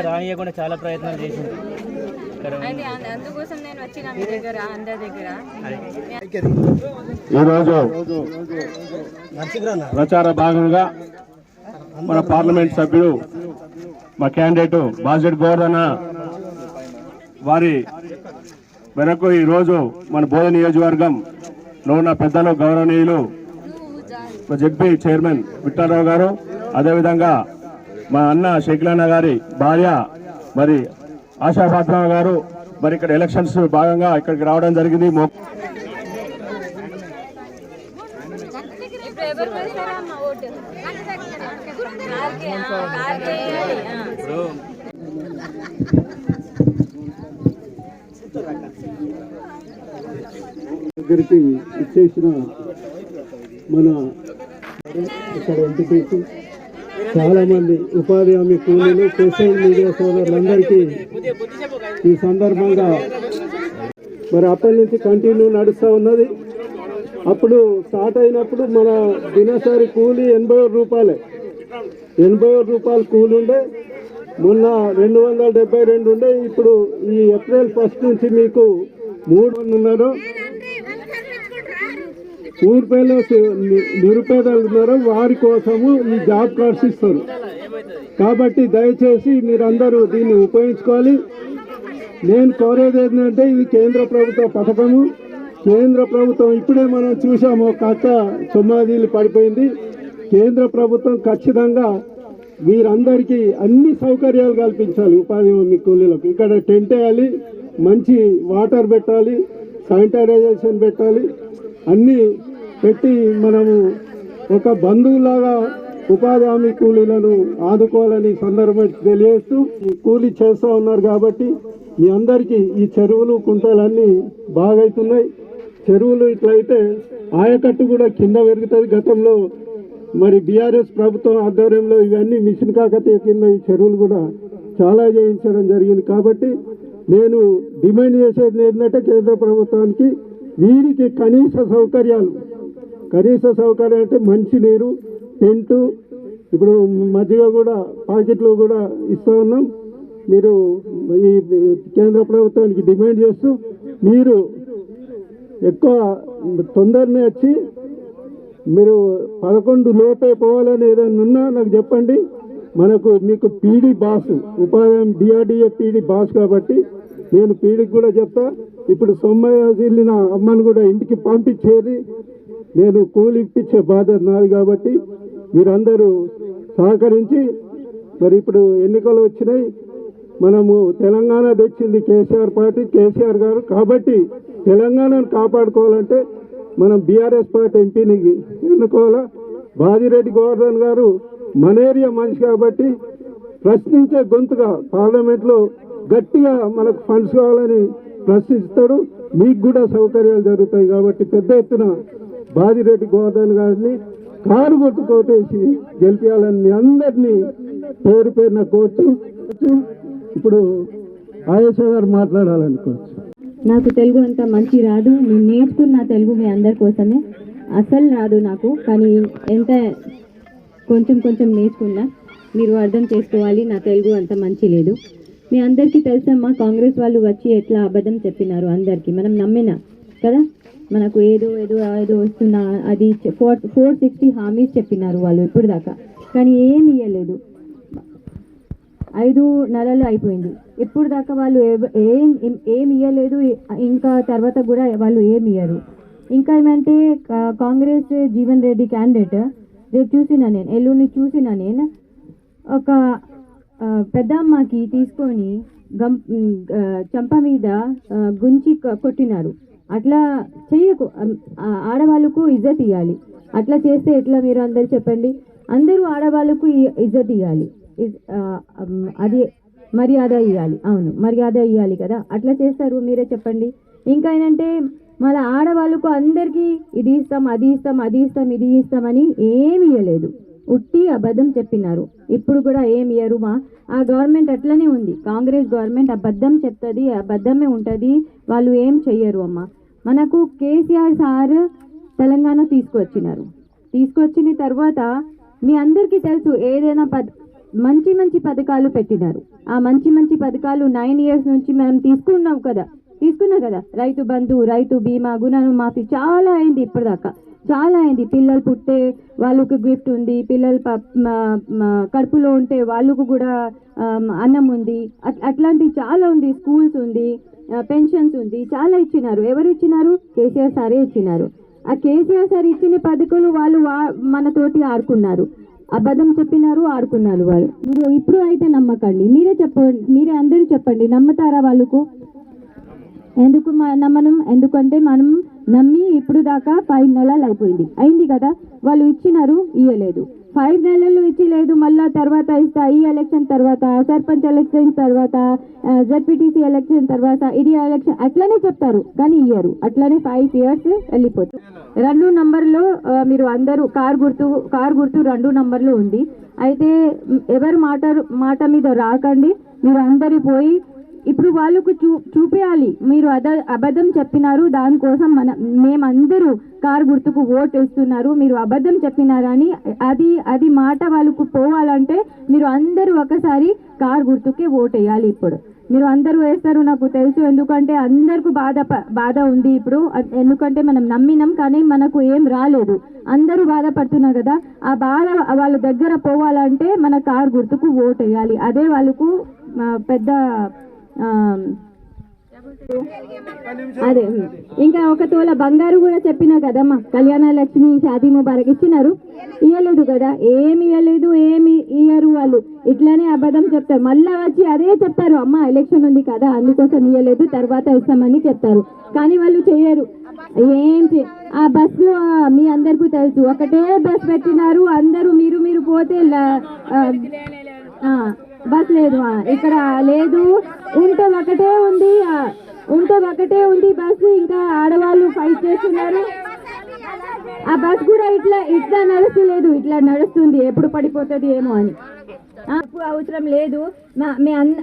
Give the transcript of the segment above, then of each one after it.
ఇక రానియకుండా చాలా ప్రయత్నాలు చేసింది. ఇక్కడ అయితే అం- అందుకోసం నేను వచ్చిన మీ దగ్గర అందరి దగ్గర. ఈరోజు ప్రచార భాగంగా మన పార్లమెంట్ సభ్యుడు మా క్యాండిడేట్ బాజెట్ గోవర్ధన వారి వెనక ఈరోజు మన బోధ నియోజకవర్గంలో ఉన్న పెద్దలు గౌరవనీయులు మా జడ్పీ చైర్మన్ విఠలరావు గారు. అదేవిధంగా మా అన్న షకిలాన్న గారి భార్య మరి ఆశా ఫాత్మా గారు మరి ఇక్కడ ఎలక్షన్స్ భాగంగా ఇక్కడికి రావడం జరిగింది. దగ్గరికి ఇచ్చేసిన మన ఇక్కడ చాలా మంది ఉపాధి హామీ కూలీలు సోషల్ మీడియా సోదరులందరికీ ఈ సందర్భంగా మరి అప్పటి నుంచి కంటిన్యూ నడుస్తూ ఉన్నది. అప్పుడు స్టార్ట్ అయినప్పుడు మన దినసరి కూలి ఎనభై రూపాయలే. ఎనభై రూపాయలు కూలి ఉండే. మొన్న రెండు వందల డెబ్బై రెండు ఉండే. ఇప్పుడు ఈ ఏప్రిల్ ఫస్ట్ నుంచి మీకు మూడు మంది ఉన్నారు. ఊరిపేలో నిరుపేదలు ఉన్నారు వారి కోసము ఈ జాబ్ కార్డ్స్ ఇస్తారు. కాబట్టి దయచేసి మీరందరూ దీన్ని ఉపయోగించుకోవాలి. నేను కోరేది ఏంటంటే ఇది కేంద్ర ప్రభుత్వ పథకము. కేంద్ర ప్రభుత్వం ఇప్పుడే మనం చూసాము ఒక అక్క సొమ్మాదీలు పడిపోయింది. కేంద్ర ప్రభుత్వం ఖచ్చితంగా వీరందరికీ అన్ని సౌకర్యాలు కల్పించాలి ఉపాధి హామీ కూలీలకు. ఇక్కడ టెంట్ వేయాలి మంచి వాటర్ పెట్టాలి శానిటైజేషన్ పెట్టాలి అన్నీ పెట్టి మనము ఒక బంధువులాగా ఉపాధి హామీ కూలీలను ఆదుకోవాలని సందర్భం తెలియజేస్తూ కూలీ చేస్తూ ఉన్నారు కాబట్టి మీ అందరికీ ఈ చెరువులు కుంటలన్నీ బాగవుతున్నాయి చెరువులు ఇట్లయితే ఆయకట్టు కూడా కింద పెరుగుతుంది. గతంలో మరి బీఆర్ఎస్ ప్రభుత్వం ఆధ్వర్యంలో ఇవన్నీ మిషన్ కాకతీయ కింద ఈ చెరువులు కూడా చాలా చేయించడం జరిగింది. కాబట్టి నేను డిమాండ్ చేసేది ఏంటంటే కేంద్ర ప్రభుత్వానికి వీరికి కనీస సౌకర్యాలు కనీస సౌకర్యం అంటే మంచినీరు టెంటు ఇప్పుడు మజ్జిగ కూడా పాకెట్లు కూడా ఇస్తూ ఉన్నాం. మీరు ఈ కేంద్ర ప్రభుత్వానికి డిమాండ్ చేస్తూ మీరు ఎక్కువ తొందరనే వచ్చి మీరు పదకొండు లోపే పోవాలని ఏదైనా ఉన్నా నాకు చెప్పండి. మనకు మీకు పీడీ బాస్ ఉపాధి డిఆర్డిఏ పీడీ బాస్ కాబట్టి నేను పీడీకి కూడా చెప్తా. ఇప్పుడు సొమ్మయ్య వెళ్ళిన అమ్మను కూడా ఇంటికి పంపించేది నేను కూలి ఇప్పించే బాధ్యత నాది కాబట్టి మీరందరూ సహకరించి మరి ఇప్పుడు ఎన్నికలు వచ్చినాయి. మనము తెలంగాణ తెచ్చింది కేసీఆర్ పార్టీ కేసీఆర్ గారు. కాబట్టి తెలంగాణను కాపాడుకోవాలంటే మనం బీఆర్ఎస్ పార్టీ ఎంపీని ఎన్నుకోవాలా? బాజిరెడ్డి గోవర్ధన్ గారు మన ఏరియా మనిషి కాబట్టి ప్రశ్నించే గొంతుగా పార్లమెంట్లో గట్టిగా మనకు ఫండ్స్ కావాలని ప్రశ్నిస్తాడు. మీకు కూడా సౌకర్యాలు జరుగుతాయి కాబట్టి పెద్ద ఎత్తున బాదిరెడ్డి గోవర్ధన్ గారిని కారు గుర్తు కోటేసి గెలిపించాలని మీ అందరినీ పేరు పేరున కోర్టు ఇప్పుడు ఆయేష గారు మాట్లాడాలనుకోవచ్చు. నాకు తెలుగు అంత మంచి రాదు. నేను నేర్చుకున్న తెలుగు మీ అందరి కోసమే. అసలు రాదు నాకు కానీ ఎంత కొంచెం కొంచెం నేర్చుకున్నా. మీరు అర్థం చేసుకోవాలి నా తెలుగు అంత మంచి లేదు. మీ అందరికీ తెలుసమ్మా కాంగ్రెస్ వాళ్ళు వచ్చి ఎట్లా అబద్ధం చెప్పినారు అందరికీ. మనం నమ్మినా కదా? మనకు ఏదో ఏదో ఏదో వస్తున్నా అది ఫోర్ ఫోర్ సిక్స్టీ హామీస్ చెప్పినారు వాళ్ళు ఇప్పుడు దాకా కానీ ఏమి ఇవ్వలేదు ఐదు నెలలు అయిపోయింది. ఇప్పుడు దాకా వాళ్ళు ఏం ఏం- ఇవ్వలేదు ఇంకా తర్వాత కూడా వాళ్ళు ఏం ఇయ్యరు. ఇంకా ఏమంటే కాంగ్రెస్ జీవన్ రెడ్డి క్యాండిడేట్ రేపు చూసిన నేను ఎల్లుండి చూసిన నేను ఒక పెద్ద అమ్మకి తీసుకొని గం చంప మీద గుంచి కొట్టినారు. అట్లా చెయ్యకు. ఆడవాళ్ళకు ఇజ్జత్ ఇవ్వాలి అట్లా చేస్తే ఎట్లా మీరు అందరు చెప్పండి? అందరూ ఆడవాళ్ళకు ఇ- ఇజ్జత్ ఇవ్వాలి అది మర్యాద ఇవ్వాలి అవును మర్యాద ఇవ్వాలి కదా. అట్లా చేస్తారు మీరే చెప్పండి. ఇంకా ఏంటంటే మళ్ళీ ఆడవాళ్ళకు అందరికీ ఇది ఇస్తాం అది ఇస్తాం అది ఇస్తాం ఇది ఇస్తామని ఏమి ఇవ్వలేదు ఉట్టి అబద్ధం చెప్పినారు. ఇప్పుడు కూడా ఏమి ఇయ్యరు మా? ఆ గవర్నమెంట్ అట్లనే ఉంది. కాంగ్రెస్ గవర్నమెంట్ అబద్ధం చెప్తుంది అబద్ధమే ఉంటుంది. వాళ్ళు ఏం చెయ్యరు అమ్మ. మనకు కేసీఆర్ సార్ తెలంగాణ తీసుకొచ్చినారు. తీసుకొచ్చిన తర్వాత మీ అందరికీ తెలుసు ఏదైనా పద్ మంచి మంచి పథకాలు పెట్టినారు. ఆ మంచి మంచి పథకాలు నైన్ ఇయర్స్ నుంచి మనం తీసుకున్నాం కదా. తీసుకున్నాం కదా. రైతు బంధు రైతు బీమా గుణను మాఫీ చాలా అయింది ఇప్పటిదాకా. చాలా అయింది. పిల్లలు పుట్టే వాళ్ళకు గిఫ్ట్ ఉంది. పిల్లలు ప- కడుపులో ఉంటే వాళ్ళకు కూడా అన్నం ఉంది. అట్- అట్లాంటివి చాలా ఉంది. స్కూల్స్ ఉంది. పెన్షన్స్ ఉంది. చాలా ఇచ్చినారు. ఎవరు ఇచ్చినారు? కేసీఆర్ సారే ఇచ్చినారు. ఆ కేసీఆర్ సార్ ఇచ్చిన పథకాలు వాళ్ళు వా- మనతోటి ఆడుకున్నారు. అబద్ధం చెప్పినారు ఆడుకున్నారు వాళ్ళు. మీరు ఇప్పుడు అయితే నమ్మకండి. మీరే చెప్పండి మీరే అందరూ చెప్పండి. నమ్ముతారా వాళ్ళకు? ఎందుకు మ- నమ్మనం? ఎందుకంటే మనం నమ్మి ఇప్పుడు దాకా ఫైవ్ నెలలు అయిపోయింది. అయింది కదా? వాళ్ళు ఇచ్చినారు ఇయ్యలేదు. ఫైవ్ నెలలు ఇచ్చలేదు మళ్ళా తర్వాత ఇస్తా. ఈ ఎలక్షన్ తర్వాత సర్పంచ్ ఎలక్షన్ తర్వాత జెడ్పీటీసీ ఎలక్షన్ తర్వాత ఇది ఎలక్షన్ అట్లనే చెప్తారు. కానీ ఇయ్యరు. అట్లనే ఫైవ్ ఇయర్స్ వెళ్ళిపోతుంది రెండు నంబర్లో మీరు అందరూ కార్ గుర్తు కార్ గుర్తు రెండు నంబర్లో ఉంది. అయితే ఎవరు మాట మాట మీద రాకండి. మీరు అందరి పోయి ఇప్పుడు వాళ్ళకు చూ చూపించాలి మీరు అద అబద్ధం చెప్పినారు దానికోసం మన మేమందరూ కారు గుర్తుకు ఓటు వేస్తున్నారు మీరు అబద్ధం చెప్పినారని అది అది మాట వాళ్ళకు పోవాలంటే మీరు అందరూ ఒకసారి కారు గుర్తుకే ఓటు వేయాలి ఇప్పుడు. మీరు అందరూ వేస్తారు నాకు తెలుసు ఎందుకంటే అందరికీ బాధ ప- బాధ ఉంది ఇప్పుడు. ఎందుకంటే మనం నమ్మినాం కానీ మనకు ఏం రాలేదు. అందరూ బాధపడుతున్నారు కదా. ఆ బాధ వాళ్ళ దగ్గర పోవాలంటే మన కారు గుర్తుకు ఓటు వేయాలి అదే వాళ్ళకు పెద్ద అదే ఇంకా ఒక తోల బంగారు కూడా చెప్పినా కదమ్మా. కళ్యాణ లక్ష్మి షాదీ ముబారక్ ఇచ్చినారు. ఇయ్యలేదు కదా. ఏమి ఇయ్యలేదు ఏమి ఇయ్యరు వాళ్ళు. ఇట్లానే అబద్ధం చెప్తారు. మళ్ళా వచ్చి అదే చెప్తారు. అమ్మ ఎలక్షన్ ఉంది కదా అందుకోసం ఇయ్యలేదు తర్వాత ఇస్తామని చెప్తారు. కానీ వాళ్ళు చేయరు. ఏం ఆ బస్సు ఆ, మీ అందరికీ తెలుసు. ఒకటే బస్ పెట్టినారు. అందరూ మీరు మీరు పోతే బస్ లేదు ఇక్కడ లేదు. ఉంటే ఒకటే ఉంది ఉంటే ఒకటే ఉంది బస్సు. ఇంకా ఆడవాళ్ళు ఫైట్ చేస్తున్నారు. ఆ బస్ కూడా ఇట్లా ఇట్లా నడుస్తలేదు ఇట్లా నడుస్తుంది. ఎప్పుడు పడిపోతుంది ఏమో అని. అవసరం లేదు.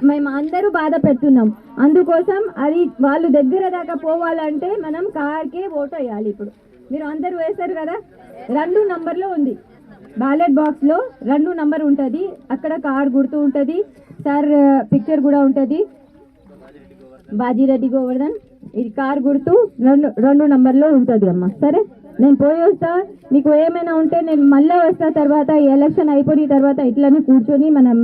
మేము అందరూ బాధ పెడుతున్నాం. అందుకోసం అది వాళ్ళు దగ్గర దాకా పోవాలంటే మనం కార్కే ఓటు వేయాలి ఇప్పుడు. మీరు అందరూ వేస్తారు కదా? రెండు నంబర్లో ఉంది. బ్యాలెట్ బాక్స్లో రెండు నంబర్ ఉంటుంది. అక్కడ కార్ గుర్తు ఉంటుంది. సార్ పిక్చర్ కూడా ఉంటుంది. బాజీరెడ్డి గోవర్ధన్ ఇది కార్ గుర్తు రెండు రెండు నంబర్లో ఉంటుంది అమ్మ. సరే నేను పోయి వస్తా. మీకు ఏమైనా ఉంటే నేను మళ్ళీ వస్తా. తర్వాత ఈ ఎలక్షన్ అయిపోయిన తర్వాత ఇట్లనే కూర్చొని మనం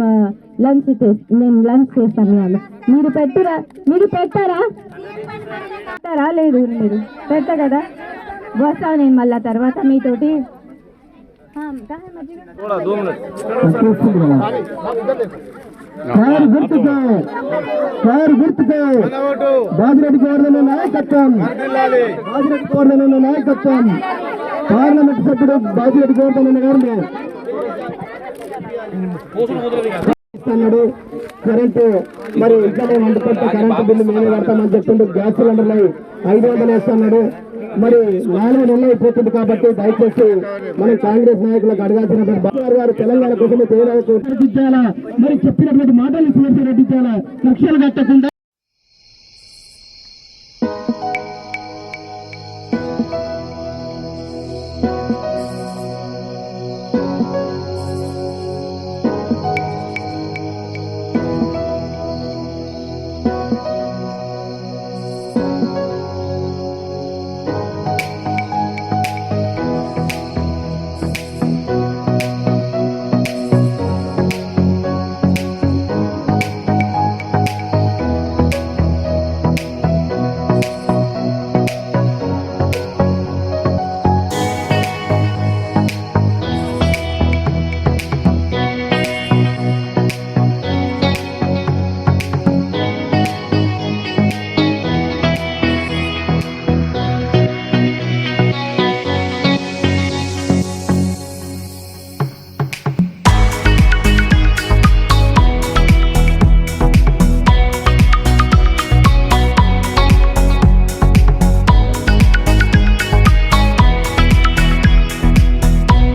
లంచ్ నేను లంచ్ చేస్తాను వాళ్ళు. మీరు పెట్టురా మీరు పెట్టారా? పెట్టారా? లేదు మీరు పెట్టా కదా. వస్తా నేను మళ్ళా తర్వాత మీతోటి. हाँ कहाँ है मजीद కారు గుర్తుకే కారు గుర్తుకే బాజిరెడ్డి గవర్నర్ నాయకత్వం బాజిరెడ్డి గవర్నర్ నాయకత్వం పార్లమెంట్ సభ్యుడు బాజిరెడ్డి గవర్నర్ గారిని ఇస్తున్నాడు కరెంటు మరి ఇంట్లోనే వండుకుంటే కరెంటు బిల్లు మేమే కడతామని చెప్తుండే గ్యాస్ సిలిండర్లు ఐదు వందలు వేస్తున్నాడు మరి నాలుగు నెలలు అయిపోతుంది కాబట్టి దయచేసి మనం కాంగ్రెస్ నాయకులకు అడగాల్సిన బాబు గారు తెలంగాణ కోసమే తేడా మరి చెప్పినటువంటి మాటలు రెడ్డించాలా లక్ష్యాలు కట్టకుండా